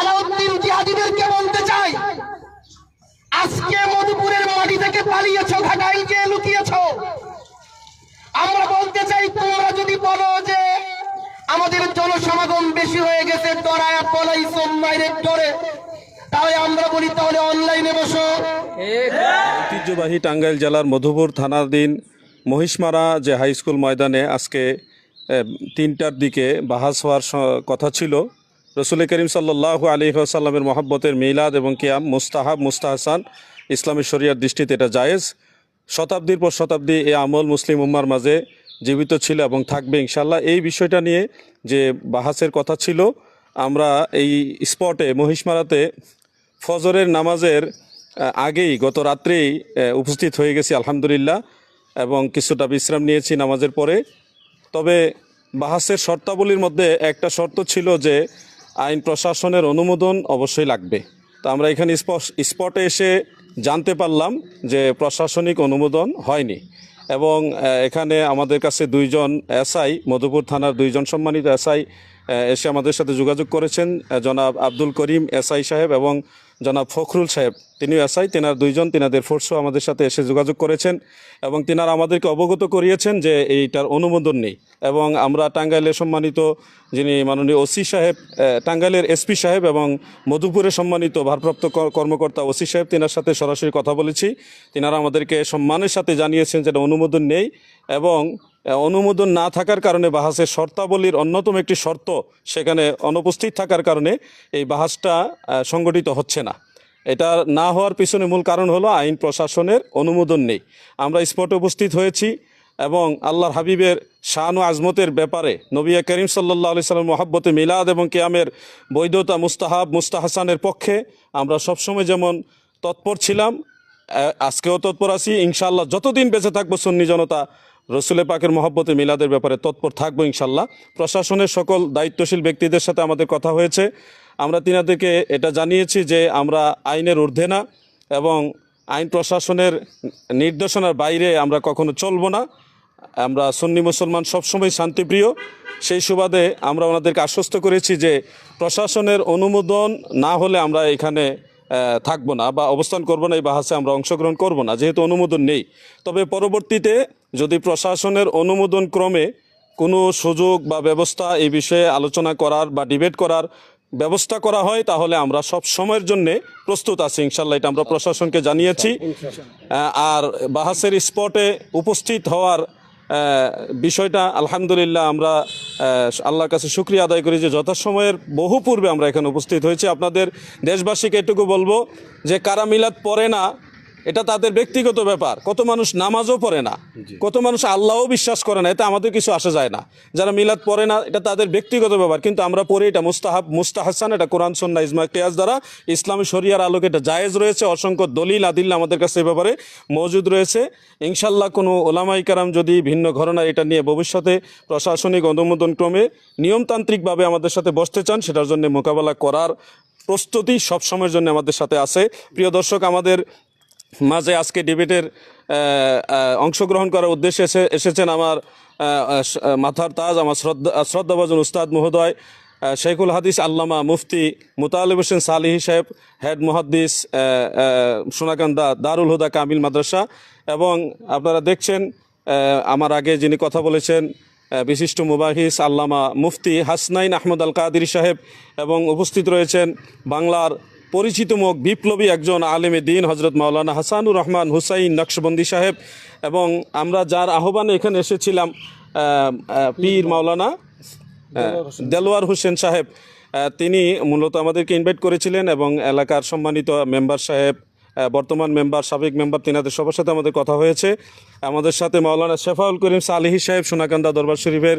আলাউদ্দিন জিহাদিদেরকে বলতে চাই, আজকে মধুপুরের মাটি থেকে পালিয়েছ ঘাটাইল গিয়ে লুকিয়েছ। আমরা বলতে চাই, তোমরা যদি বলো যে আমাদের জনসমাগম বেশি হয়ে গেছে ডরায় পলাই সোমবাইরের ডরে তাহলে আমরা বলি, তাহলে অনলাইনে বসো। ঐতিহ্যবাহী টাঙ্গাইল জেলার মধুপুর থানাধীন মহিষমারা যে হাই স্কুল ময়দানে আজকে তিনটার দিকে বাহাস হওয়ার কথা ছিল। রসুল করিম সাল্লাহ আলী আসাল্লামের মহাব্বতের মিলাদ এবং কিয়াম মুস্তাহাব, মুস্তাহসান, ইসলামী শরিয়ার দৃষ্টিতে এটা জায়েজ। শতাব্দীর পর শতাব্দী এ আমল মুসলিম উম্মার মাঝে জীবিত ছিল এবং থাকবে ইনশাল্লাহ এই বিষয়টা নিয়ে যে বাহাসের কথা ছিল, আমরা এই স্পটে, মহিষমারাতে ফজরের নামাজের আগেই গত রাত্রেই উপস্থিত হয়ে গেছি আলহামদুলিল্লাহ এবং কিছুটা বিশ্রাম নিয়েছি নামাজের পরে। তবে বাহাসের শর্তাবলীর মধ্যে একটা শর্ত ছিল যে আইন প্রশাসনের অনুমোদন অবশ্যই লাগবে। তো আমরা এখানে স্পটে এসে জানতে পারলাম যে প্রশাসনিক অনুমোদন হয়নি এবং এখানে আমাদের কাছে দুইজন এসআই, মধুপুর থানার দুইজন সম্মানিত এসআই এসে আমাদের সাথে যোগাযোগ করেছেন জনাব আব্দুল করিম এসআই সাহেব এবং জনাব ফখরুল সাহেব। তিনিও এসআই, তেনার দুইজন, তিনাদের ফোর্সও আমাদের সাথে এসে যোগাযোগ করেছেন এবং তিনারা আমাদেরকে অবগত করিয়েছেন যে এইটার অনুমোদন নেই। এবং আমরা টাঙ্গাইলের সম্মানিত যিনি মাননীয় ওসি সাহেব টাঙ্গাইলের এসপি সাহেব এবং মধুপুরে সম্মানিত ভারপ্রাপ্ত কর্মকর্তা ওসি সাহেব, তেনার সাথে সরাসরি কথা বলেছি। তেনারা আমাদেরকে সম্মানের সাথে জানিয়েছেন যে এটা অনুমোদন নেই এবং অনুমোদন না থাকার কারণে বাহাসের শর্তাবলীর অন্যতম একটি শর্ত সেখানে অনুপস্থিত থাকার কারণে এই বাহাসটা সংগঠিত হচ্ছে না। এটা না হওয়ার পিছনে মূল কারণ হলো আইন প্রশাসনের অনুমোদন নেই। আমরা স্পটে উপস্থিত হয়েছি এবং আল্লাহর হাবিবের শান ও আজমতের ব্যাপারে নবিয়া করিম সাল্লাহ আলি সাল্লাম মহাব্বতে মিলাদ এবং কিয়ামের বৈধতা মুস্তাহাব, মুস্তাহাসানের পক্ষে আমরা সবসময় যেমন তৎপর ছিলাম আজকেও তৎপর আছি। ইনশাল্লাহ যতদিন বেঁচে থাকব সুন্নি জনতা রসুলের পাকের মহব্বতে মিলাদের ব্যাপারে তৎপর থাকব ইনশাল্লাহ। প্রশাসনের সকল দায়িত্বশীল ব্যক্তিদের সাথে আমাদের কথা হয়েছে। আমরা তিনাদেরকে এটা জানিয়েছি যে আমরা আইনের ঊর্ধ্বে না এবং আইন প্রশাসনের নির্দেশনার বাইরে আমরা কখনো চলবো না। আমরা সুন্নি মুসলমান সবসময় শান্তিপ্রিয়। সেই সুবাদে আমরা ওনাদেরকে আশ্বস্ত করেছি যে প্রশাসনের অনুমোদন না হলে আমরা এখানে থাকব না বা অবস্থান করব না এই বাহাসে আমরা অংশগ্রহণ করব না যেহেতু অনুমোদন নেই। তবে পরবর্তীতে যদি প্রশাসনের অনুমোদন ক্রমে কোনো সুযোগ বা ব্যবস্থা এই বিষয়ে আলোচনা করার বা ডিবেট করার ব্যবস্থা করা হয় তাহলে আমরা সব সময়ের জন্য প্রস্তুত আছি। ইনশাল্লাহ এটা আমরা প্রশাসনকে জানিয়েছি। আর বাহাসের স্পটে উপস্থিত হওয়ার বিষয়টা আলহামদুলিল্লাহ আমরা আল্লাহর কাছে শুক্রিয়া আদায় করি যে যথাসময়ের বহু পূর্বে আমরা এখানে উপস্থিত হয়েছি। আপনাদের দেশবাসীকে এটুকু বলব যে কারা মিলাদ না এটা তাদের ব্যক্তিগত ব্যাপার। কত মানুষ নামাজও পড়ে না। কত মানুষ আল্লাহও বিশ্বাস করে না। এতে আমাদের কিছু আসা যায় না। যারা মিলাদ পড়ে না এটা তাদের ব্যক্তিগত ব্যাপার। কিন্তু আমরা পড়ি এটা মুস্তাহাব মুস্তাহাসান এটা কোরআন সন্না ইজমা কেয়াস দ্বারা। ইসলামী শরিয়ার আলোকে এটা জায়েজ রয়েছে। অসংখ্য দলিল আদিল্লা আমাদের কাছে এ ব্যাপারে মজুদ রয়েছে। ইনশাল্লাহ কোনো ওলামাই কারাম যদি ভিন্ন ঘটনা এটা নিয়ে ভবিষ্যতে প্রশাসনিক অনুমোদন ক্রমে নিয়মতান্ত্রিকভাবে আমাদের সাথে বসতে চান সেটার জন্য মোকাবেলা করার প্রস্তুতি সবসময়ের জন্য আমাদের সাথে আছে। প্রিয় দর্শক আমাদের মাঝে আজকে ডিবেটের অংশগ্রহণ করার উদ্দেশ্যে এসে, এসেছেন আমার মাথার তাজ, আমার শ্রদ্ধা, শ্রদ্ধাভাজন উস্তাদ মহোদয় শেখুল হাদিস আল্লামা মুফতি মুতালিব হোসেন সালিহি সাহেব, হেড মুহাদ্দিস সোনাকান্দা দারুল হুদা কামিল মাদ্রাসা এবং আপনারা দেখছেন আমার আগে যিনি কথা বলেছেন বিশিষ্ট মুবাহিস আল্লামা মুফতি হাসনাইন আহমদ আল কাদির সাহেব এবং উপস্থিত রয়েছেন বাংলার পরিচিত মুখ বিপ্লবী একজন আলেমে দিন হজরত মাওলানা হাসানুর রহমান হুসাইন নকশবন্দি সাহেব। এবং আমরা যার আহ্বানে এখানে এসেছিলাম পীর মাওলানা দেলোয়ার হোসেন সাহেব। তিনি মূলত আমাদেরকে ইনভাইট করেছিলেন এবং এলাকার সম্মানিত মেম্বার সাহেব বর্তমান মেম্বার, সাবেক মেম্বার, তিনাদের সবার সাথে আমাদের কথা হয়েছে। আমাদের সাথে মাওলানা শেফাউল করিম সালিহি সাহেব, সোনাকান্দা দরবার শরীফের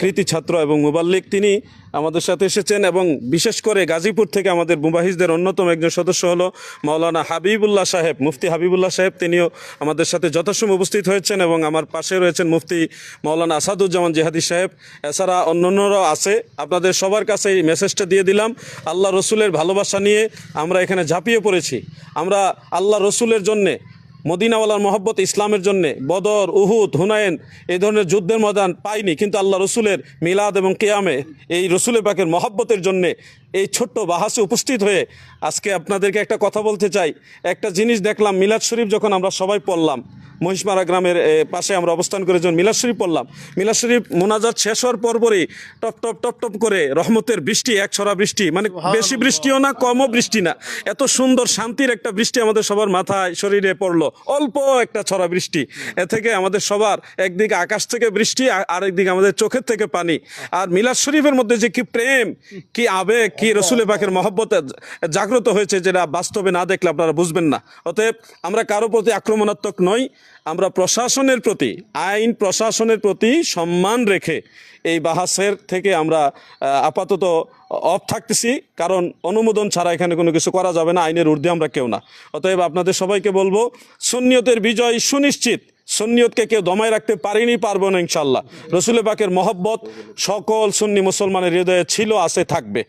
কৃতি ছাত্র এবং মুবাল্লিক। তিনি আমাদের সাথে এসেছেন এবং বিশেষ করে গাজীপুর থেকে আমাদের মুবাহিজদের অন্যতম একজন সদস্য হলো মাওলানা হাবিবুল্লাহ সাহেব, মুফতি হাবিবুল্লাহ সাহেব। তিনিও আমাদের সাথে যথাসময় উপস্থিত হয়েছেন এবং আমার পাশে রয়েছেন মুফতি মাওলানা আসাদুজ্জামান জেহাদি সাহেব। এছাড়া অন্য অন্যান্যরাও আছে। আপনাদের সবার কাছে এই মেসেজটা দিয়ে দিলাম। আল্লাহ রসুলের ভালোবাসা নিয়ে আমরা এখানে ঝাঁপিয়ে পড়েছি। আমরা আল্লাহ রসুলের জন্যে মদিনাওয়ালার মহব্বত ইসলামের জন্য, বদর, উহুদ হুনায়ন এই ধরনের যুদ্ধের ময়দান পাইনি। কিন্তু আল্লাহ রসুলের মিলাদ এবং কেয়ামে এই রসুলে পাকের মহব্বতের জন্যে এই ছোট্ট বাহাসে উপস্থিত হয়ে আজকে আপনাদেরকে একটা কথা বলতে চাই। একটা জিনিস দেখলাম, মিলাদ শরীফ যখন আমরা সবাই পড়লাম মহিষমারা গ্রামের পাশে আমরা অবস্থান করে যখন মিলাদ শরীফ পড়লাম মিলাদ শরীফ মোনাজাত শেষ হওয়ার পরপরই টপ টপ টপ টপ করে রহমতের বৃষ্টি এক ছড়া বৃষ্টি মানে বেশি বৃষ্টিও না কমও বৃষ্টি না এত সুন্দর শান্তির একটা বৃষ্টি আমাদের সবার মাথায় শরীরে পড়ল অল্প একটা ছড়া বৃষ্টি এ থেকে আমাদের সবার একদিকে আকাশ থেকে বৃষ্টি আর আরেকদিকে আমাদের চোখের থেকে পানি আর মিলাদ শরীফের মধ্যে যে কি প্রেম কি আবেগ কি রসুলের পাখের মহব্বত জাগ্রত হয়েছে যেটা বাস্তবে না দেখলে আপনারা বুঝবেন না অতএব আমরা কারও প্রতি আক্রমণাত্মক নই আমরা প্রশাসনের প্রতি, আইন প্রশাসনের প্রতি সম্মান রেখে এই বাহাসের থেকে আমরা আপাতত অফ থাকতেছি। কারণ অনুমোদন ছাড়া এখানে কোনো কিছু করা যাবে না, আইনের ঊর্ধ্বে আমরা কেউ না। অতএব আপনাদের সবাইকে বলব, সুন্নিয়তের বিজয় সুনিশ্চিত। সুন্নিয়তকে কেউ দমায় রাখতে পারেনি, পারব না ইনশাল্লাহ রসুল পাকের মহব্বত সকল সুন্নি মুসলমানের হৃদয়ে ছিল, আছে, থাকবে।